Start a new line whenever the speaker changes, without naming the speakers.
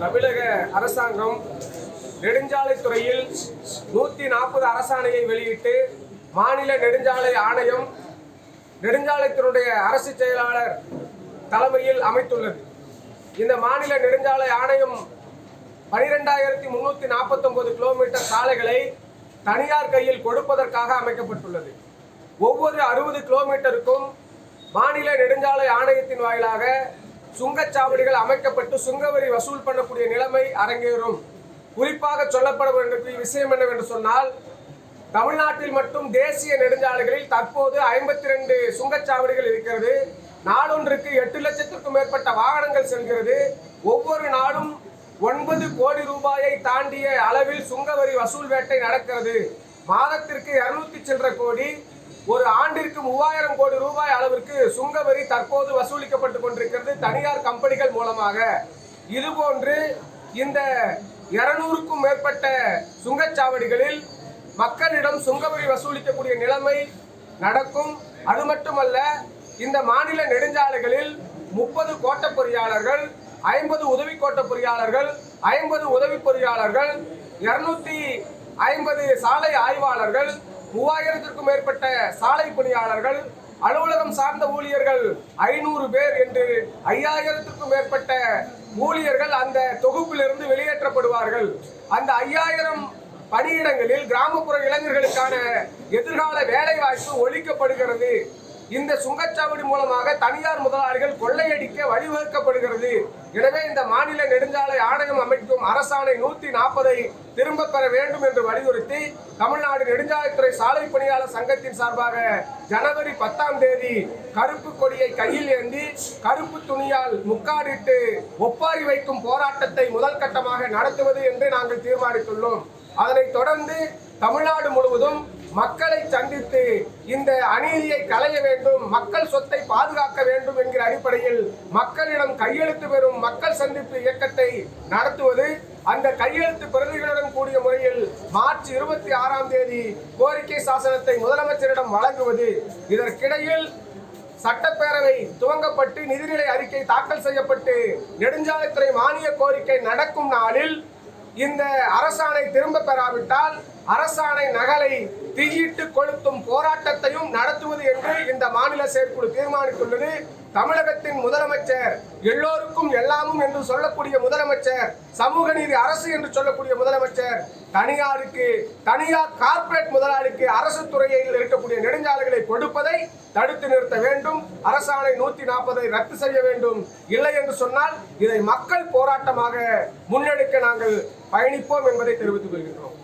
தமிழக அரசாங்கம் நெடுஞ்சாலைத்துறையில் நூற்றி நாற்பது அரசாணையை வெளியிட்டு மாநில நெடுஞ்சாலை ஆணையம் நெடுஞ்சாலைத்துறையுடைய அரசு செயலாளர் தலைமையில் அமைத்துள்ளது. இந்த மாநில நெடுஞ்சாலை ஆணையம் பனிரெண்டாயிரத்தி முன்னூற்றி நாற்பத்தொம்பது கிலோமீட்டர் சாலைகளை தனியார் கையில் கொடுப்பதற்காக அமைக்கப்பட்டுள்ளது. ஒவ்வொரு அறுபது கிலோமீட்டருக்கும் மாநில நெடுஞ்சாலை ஆணையத்தின் வாயிலாக சுங்கச்சாவடிகள் அமைக்கப்பட்டு சுங்கவரி வசூல் பண்ணக்கூடிய நிலைமை அரங்கேறும். குறிப்பாக சொல்லப்பட வேண்டிய விஷயம் என்னவென்று சொன்னால் தமிழ்நாட்டில் மட்டும் தேசிய நெடுஞ்சாலைகளில் தற்போது ஐம்பத்தி ரெண்டு சுங்கச்சாவடிகள் இருக்கிறது. நாளொன்றுக்கு எட்டு லட்சத்திற்கும் மேற்பட்ட வாகனங்கள் செல்கிறது. ஒவ்வொரு நாளும் ஒன்பது கோடி ரூபாயை தாண்டிய அளவில் சுங்கவரி வசூல் வேட்டை நடக்கிறது. மாதத்திற்கு இருநூத்தி சில்லற கோடி ஒரு ஆண்டிற்கு மூவாயிரம் கோடி ரூபாய் அளவிற்கு சுங்கவரி தற்போது வசூலிக்கப்பட்டு கொண்டிருக்கிறது தனியார் கம்பெனிகள் மூலமாக. இதுபோன்று இந்த இருநூறுக்கும் மேற்பட்ட சுங்கச்சாவடிகளில் மக்களிடம் சுங்கவரி வசூலிக்கக்கூடிய நிலைமை நடக்கும். அது மட்டுமல்ல இந்த மாநில நெடுஞ்சாலைகளில் முப்பது கோட்ட பொறியாளர்கள் ஐம்பது உதவி கோட்ட பொறியாளர்கள் ஐம்பது உதவி பொறியாளர்கள் இருநூத்தி ஐம்பது சாலை ஆய்வாளர்கள் மூவாயிரத்திற்கும் மேற்பட்ட சாலை பணியாளர்கள் அலுவலகம் சார்ந்த ஊழியர்கள் ஐநூறு பேர் என்று ஐயாயிரத்திற்கும் மேற்பட்ட ஊழியர்கள் அந்த தொகுப்பிலிருந்து வெளியேற்றப்படுவார்கள். அந்த ஐயாயிரம் பணியிடங்களில் கிராமப்புற இளைஞர்களுக்கான எதிர்கால வேலைவாய்ப்பு ஒழிக்கப்படுகிறது. இந்த சுங்கச்சாவடி மூலமாக தனியார் முதலாளிகள் கொள்ளையடிக்க வழிவகுக்கப்படுகிறது. எனவே இந்த மாநில நெடுஞ்சாலை ஆணையம் அமைக்கும் அரசாணை நூத்தி நாற்பதை திரும்ப பெற வேண்டும் என்று வலியுறுத்தி தமிழ்நாடு நெடுஞ்சாலைத்துறை சாலை பணியாளர் சங்கத்தின் சார்பாக ஜனவரி பத்தாம் தேதி கருப்பு கொடியை கையில் ஏந்தி கருப்பு துணியால் முக்காடிட்டு ஒப்பாரி வைக்கும் போராட்டத்தை முதல் கட்டமாக நடத்துவது என்று நாங்கள் தீர்மானித்துள்ளோம். அதனைத் தொடர்ந்து தமிழ்நாடு முழுவதும் மக்களை சந்தித்து இந்த அநீதியை களைய வேண்டும் மக்கள் சொத்தை பாதுகாக்க வேண்டும் என்கிற அடிப்படையில் மக்களிடம் கையெழுத்து பெறும் மக்கள் சந்திப்பு இயக்கத்தை நடத்துவது அந்த கையெழுத்து பிரதிகளுடன் கூடிய முறையில் மார்ச் இருபத்தி ஆறாம் தேதி கோரிக்கை சாசனத்தை முதலமைச்சரிடம் வழங்குவது. இதற்கிடையில் சட்டப்பேரவை துவங்கப்பட்டு நிதிநிலை அறிக்கை தாக்கல் செய்யப்பட்டு நெடுஞ்சாலைத்துறை மானிய கோரிக்கை நடக்கும் நாளில் இந்த அரசாணை திரும்ப பெறாவிட்டால் அரசாணை நகலை தீயிட்டு கொளுத்தும் போராட்டத்தையும் நடத்துவது என்று இந்த மாநில செயற்குழு தீர்மானித்துள்ளது. தமிழகத்தின் முதலமைச்சர் எல்லோருக்கும் எல்லாமும் என்று சொல்லக்கூடிய முதலமைச்சர் சமூக நீதி அரசு என்று சொல்லக்கூடிய முதலமைச்சர் தனியாருக்கு தனியார் கார்ப்பரேட் முதலாளிக்கு அரசு துறையில் இருக்கக்கூடிய நெடுஞ்சாலைகளை கொடுப்பதை தடுத்து நிறுத்த வேண்டும். அரசாணை நூத்தி நாற்பதை ரத்து செய்ய வேண்டும். இல்லை என்று சொன்னால் இதை மக்கள் போராட்டமாக முன்னெடுக்க நாங்கள் பயணிப்போம் என்பதை தெரிவித்துக் கொள்கின்றோம்.